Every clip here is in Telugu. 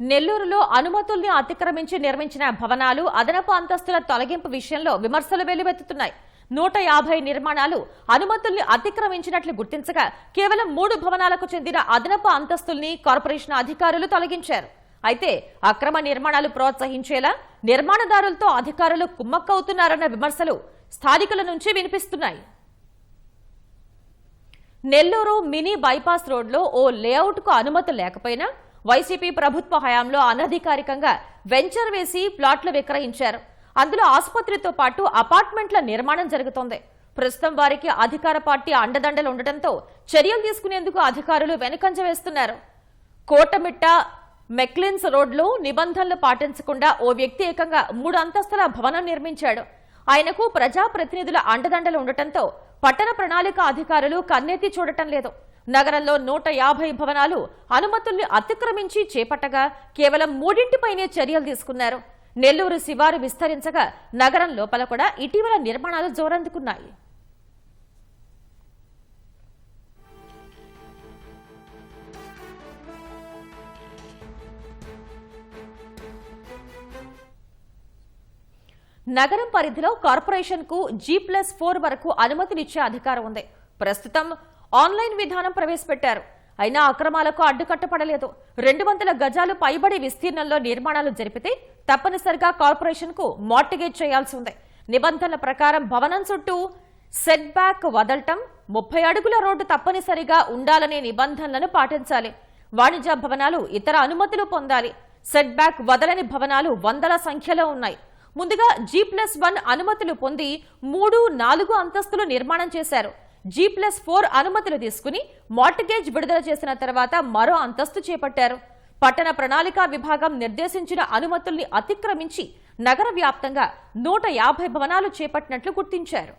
నెల్లూరులో అనుమతుల్ని అతిక్రమించి నిర్మించిన భవనాలు అదనపు అంతస్తుల తొలగింపు విషయంలో విమర్శలు వెల్లువెత్తుతున్నాయి. నూట యాభై నిర్మాణాలు అనుమతుల్ని అతిక్రమించినట్లు గుర్తించగా కేవలం మూడు భవనాలకు చెందిన అదనపు అంతస్తుల్ని కార్పొరేషన్ అధికారులు తొలగించారు. అయితే అక్రమ నిర్మాణాలు ప్రోత్సహించేలా నిర్మాణదారులతో అధికారులు కుమ్మక్కవుతున్నారన్న విమర్శలు స్థానికుల నుంచి వినిపిస్తున్నాయి. నెల్లూరు మినీ బైపాస్ రోడ్లో ఓ లేఅవుట్కు అనుమతి లేకపోయినా వైసీపీ ప్రభుత్వ హయాంలో అనధికారికంగా వెంచర్ వేసి ప్లాట్లు విక్రయించారు. అందులో ఆసుపత్రితో పాటు అపార్ట్మెంట్ల నిర్మాణం జరుగుతోంది. ప్రస్తుతం వారికి అధికార పార్టీ అండదండలు ఉండటంతో చర్యలు తీసుకునేందుకు అధికారులు వెనుకంజ వేస్తున్నారు. కోటమిట్ట మెక్లిన్స్ రోడ్లో నిబంధనలు పాటించకుండా ఓ వ్యక్తి ఏకంగా మూడు అంతస్తుల భవనం నిర్మించాడు. ఆయనకు ప్రజాప్రతినిధుల అండదండలు ఉండటంతో పట్టణ ప్రణాళిక అధికారులు కన్నెత్తి చూడటం లేదు. నగరంలో నూట యాభై భవనాలు అనుమతుల్ని అతిక్రమించి చేపట్టగా కేవలం మూడింటిపైనే చర్యలు తీసుకున్నారు. నెల్లూరు శివారు విస్తరించగా నగరం లోపల కూడా ఇటీవల నిర్మాణాలు జోరందుకున్నాయి. నగరం పరిధిలో కార్పొరేషన్కు జీ ప్లస్ ఫోర్ వరకు అనుమతినిచ్చే అధికారం ఉంది. ప్రస్తుతం ఆన్లైన్ విధానం ప్రవేశపెట్టారు. అయినా అక్రమాలకు అడ్డుకట్టపడలేదు రెండు వందల గజాలు పైబడి విస్తీర్ణంలో నిర్మాణాలు జరిపితే తప్పనిసరిగా కార్పొరేషన్కు మార్టిగేజ్ చేయాల్సి ఉంది. నిబంధనల ప్రకారం భవనం చుట్టూ సెట్ బ్యాక్ వదలటం ముప్పై అడుగుల రోడ్డు తప్పనిసరిగా ఉండాలనే నిబంధనలను పాటించాలి. వాణిజ్య భవనాలు ఇతర అనుమతులు పొందాలి. సెట్ బ్యాక్ వదలని భవనాలు వందల సంఖ్యలో ఉన్నాయి. ముందుగా జీ ప్లస్ వన్ అనుమతులు పొంది మూడు నాలుగు అంతస్తులు నిర్మాణం చేశారు. జీ ప్లస్ ఫోర్ అనుమతులు తీసుకుని మార్టిగేజ్ విడుదల చేసిన తర్వాత మరో అంతస్తు చేపట్టారు. పట్టణ ప్రణాళికా విభాగం నిర్దేశించిన అనుమతుల్ని అతిక్రమించి నగర వ్యాప్తంగా నూట యాభై భవనాలు చేపట్టినట్లు గుర్తించారు.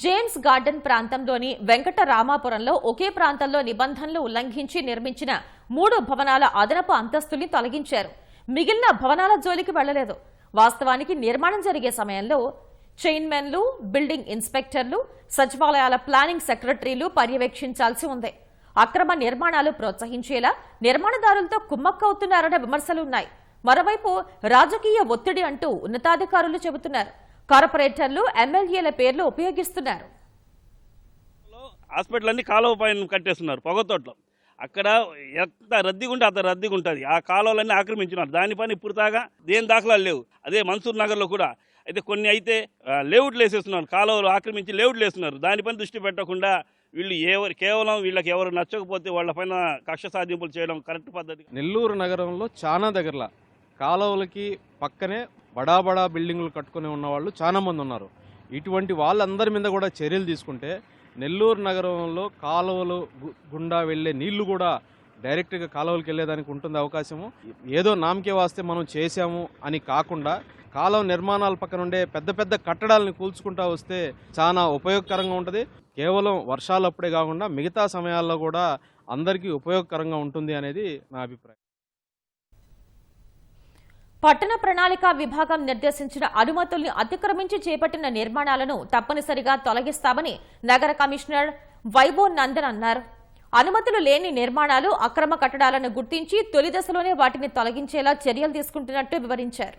జేమ్స్ గార్డెన్ ప్రాంతంలోని వెంకట రామాపురంలో ఒకే ప్రాంతంలో నిబంధనలు ఉల్లంఘించి నిర్మించిన మూడు భవనాల అదనపు అంతస్తుల్ని తొలగించారు. మిగిలిన భవనాల జోలికి వెళ్ళలేదు వాస్తవానికి నిర్మాణం జరిగే సమయంలో చైన్మెన్లు బిల్డింగ్ ఇన్స్పెక్టర్లు సచివాలయాల ప్లానింగ్ సెక్రటరీలు పర్యవేక్షించాల్సి ఉంది. అక్రమ నిర్మాణాలు ప్రోత్సహించేలా నిర్మాణదారులతో కుమ్మక్కవుతున్నారన్న విమర్శలున్నాయి. మరోవైపు రాజకీయ ఒత్తిడి అంటూ ఉన్నతాధికారులు చెబుతున్నారు. కార్పొరేటర్లు ఎమ్మెల్యేల పేర్లు ఉపయోగిస్తున్నారు. హాస్పిటల్ అన్ని కాలువ పైన కట్టేస్తున్నారు పొగతోటలో అక్కడ ఎంత రద్దీగా ఉంటే అంత రద్దీగా ఉంటుంది ఆ కాలువలన్నీ ఆక్రమించినారు. దానిపైన ఇప్పుడు దాకా దేని దాఖలాలు లేవు. అదే మన్సూర్ నగర్లో కూడా. అయితే కొన్ని అయితే ఆ, లేఅవుట్లు వేసేస్తున్నారు. కాలువలు ఆక్రమించి లేఅవుట్లు వేస్తున్నారు. దానిపైన దృష్టి పెట్టకుండా వీళ్ళు ఎవరు కేవలం వీళ్ళకి ఎవరు నచ్చకపోతే వాళ్ళపైన కక్ష సాధింపులు చేయడం కరెక్ట్ పద్ధతి నెల్లూరు నగరంలో చాలా దగ్గరలో కాలువలకి పక్కనే బడా బడా బిల్డింగులు కట్టుకుని ఉన్న వాళ్ళు చాలామంది ఉన్నారు. ఇటువంటి వాళ్ళందరి మీద కూడా చర్యలు తీసుకుంటే నెల్లూరు నగరంలో కాలువలు గుండా వెళ్ళే నీళ్ళు కూడా డైరెక్ట్గా కాలువలకు వెళ్ళేదానికి ఉంటుంది అవకాశము. ఏదో నామకే వాస్తే మనం చేశాము అని కాకుండా కాలువ నిర్మాణాల పక్కన ఉండే పెద్ద పెద్ద కట్టడాలను కూల్చుకుంటా వస్తే చాలా ఉపయోగకరంగా ఉంటుంది. కేవలం వర్షాలప్పుడే కాకుండా మిగతా సమయాల్లో కూడా అందరికీ ఉపయోగకరంగా ఉంటుంది అనేది నా అభిప్రాయం. పట్టణ ప్రణాళిక విభాగం నిర్దేశించిన అనుమతుల్ని అతిక్రమించి చేపట్టిన నిర్మాణాలను తప్పనిసరిగా తొలగిస్తామని నగర కమిషనర్ వైభో నందన్ అన్నారు. అనుమతులు లేని నిర్మాణాలు అక్రమ కట్టడాలను గుర్తించి తొలి దశలోనే వాటిని తొలగించేలా చర్యలు తీసుకుంటున్నట్టు వివరించారు.